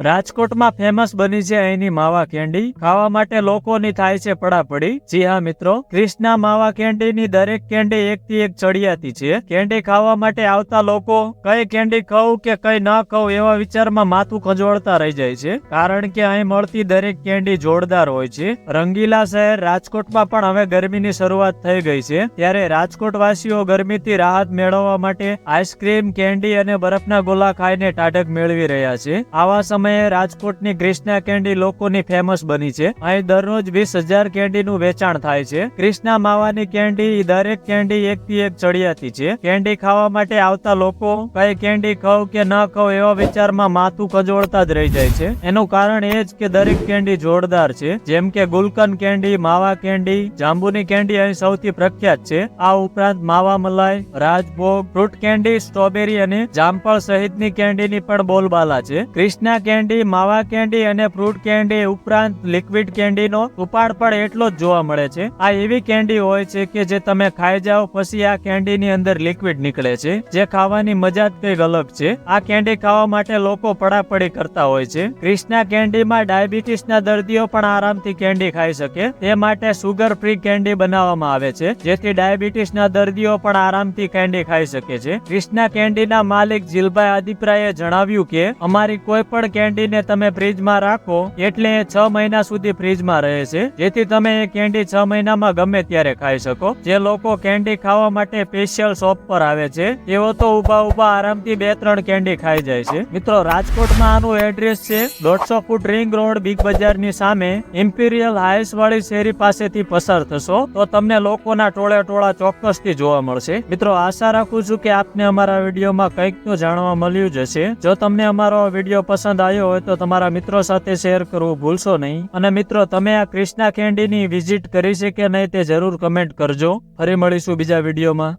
રાજકોટમાં ફેમસ બની છે અહીંની માવા કેન્ડી. ખાવા માટે લોકોની થાય છે પડાપડી. જી હા, મિત્રો. ક્રિષ્ના માવા કેન્ડીની દરેક કેન્ડી એક થી એક ચડિયાતી છે. કેન્ડી ખાવા માટે આવતા લોકો કઈ કેન્ડી ખાવું કે કઈ ન ખાવું એવા વિચારમાં માથું ખંજોળતા રહી જાય છે. કારણ કે અહીં મળતી દરેક કેન્ડી જોરદાર હોય છે. રંગીલા શહેર રાજકોટમાં પણ હવે ગરમીની શરૂઆત થઈ ગઈ છે. ત્યારે રાજકોટ વાસીઓ ગરમીથી રાહત મેળવવા માટે આઈસ્ક્રીમ કેન્ડી અને બરફના ગોલા ખાઈને ટાઢક મેળવી રહ્યા છે. આવા સમયે રાજકોટની ક્રિષ્ના કેન્ડી લોકોની ફેમસ બની છે. અહીં દરરોજ વીસ હજાર કેન્ડીનું વેચાણ થાય છે. ક્રિષ્ના માવાની કેન્ડી દરેક કેન્ડી એક થી એક ચડિયાતી છે. કેન્ડી ખાવા માટે આવતા લોકો કઈ કેન્ડી ખાવ કે ન ખાવ એવા વિચારમાં માથું ખજોળતા જ રહી જાય છે. એનું કારણ એ જ કે દરેક કેન્ડી જોરદાર છે. જેમ કે ગુલકન કેન્ડી, માવા કેન્ડી, જાંબુની કેન્ડી અહીં સૌથી પ્રખ્યાત છે. આ ઉપરાંત માવા મલાઈ, રાજભોગ, ફ્રૂટ કેન્ડી, સ્ટ્રોબેરી અને જામફળ સહિતની કેન્ડીની પણ બોલબાલા છે. ક્રિષ્ના કેન્ડી માવા કેન્ડી અને ફ્રૂટ કેન્ડી ઉપરાંત લિક્વિડ કેન્ડીનો ઉપાડ પણ એટલો જ જોવા મળે છે. આ એવી કેન્ડી હોય છે કે જે તમે ખાઈ જાઓ પછી આ કેન્ડીની અંદર લિક્વિડ નીકળે છે, જે ખાવાની મજા જ કંઈક અલગ છે. આ કેન્ડી ખાવા માટે લોકો પડાપડી કરતા હોય છે. ક્રિષ્ના કેન્ડીમાં ડાયાબિટીસના દર્દીઓ પણ આરામથી કેન્ડી ખાઈ શકે. તે માટે સુગર ફ્રી કેન્ડી બનાવવામાં આવે છે, જેથી ડાયાબિટીસના દર્દીઓ પણ આરામથી કેન્ડી ખાઈ શકે છે. ક્રિષ્ના કેન્ડીના માલિક જીલભાઈ આદિપ્રાએ જણાવ્યું કે, અમારી કોઈ પણ કેન્ડીને તમે ફ્રીજમાં રાખો, એટલે છ મહિના સુધી ફ્રીજમાં રહે છે. જેથી તમે એ કેન્ડી છ મહિનામાં ગમે ત્યારે ખાઈ શકો. જે લોકો કેન્ડી ખાવા માટે સ્પેશિયલ શોપ પર આવે છે, તેઓ તો ઊભા ઊભા આરામથી બે ત્રણ કેન્ડી ખાઈ જાય છે. મિત્રો, રાજકોટમાં આનું એડ્રેસ છે, દોઢસો ફૂટ રિંગ રોડ બિગ બજારની સામે. ઇમ્પિરિયલ હાઈસ વાળી શેરી પાસેથી પસાર થશો, તો તમને લોકોના ટોળે ટોળા ચોક્કસથી જોવા મળશે. મિત્રો, આશા રાખું છું કે આપને અમારા વિડીયોમાં કંઈક તો જાણવા મળ્યું જ હશે. જો તમને અમારો વીડિયો પસંદ આવ્યો હોય તો તમારા મિત્રો સાથે શેર કરવું ભૂલશો નહીં. અને મિત્રો, તમે આ ક્રિષ્ના કેન્ડીની વિઝિટ કરી છે કે નહીં તે જરૂર કમેન્ટ કરજો. ફરી મળીશું બીજા વિડીયોમાં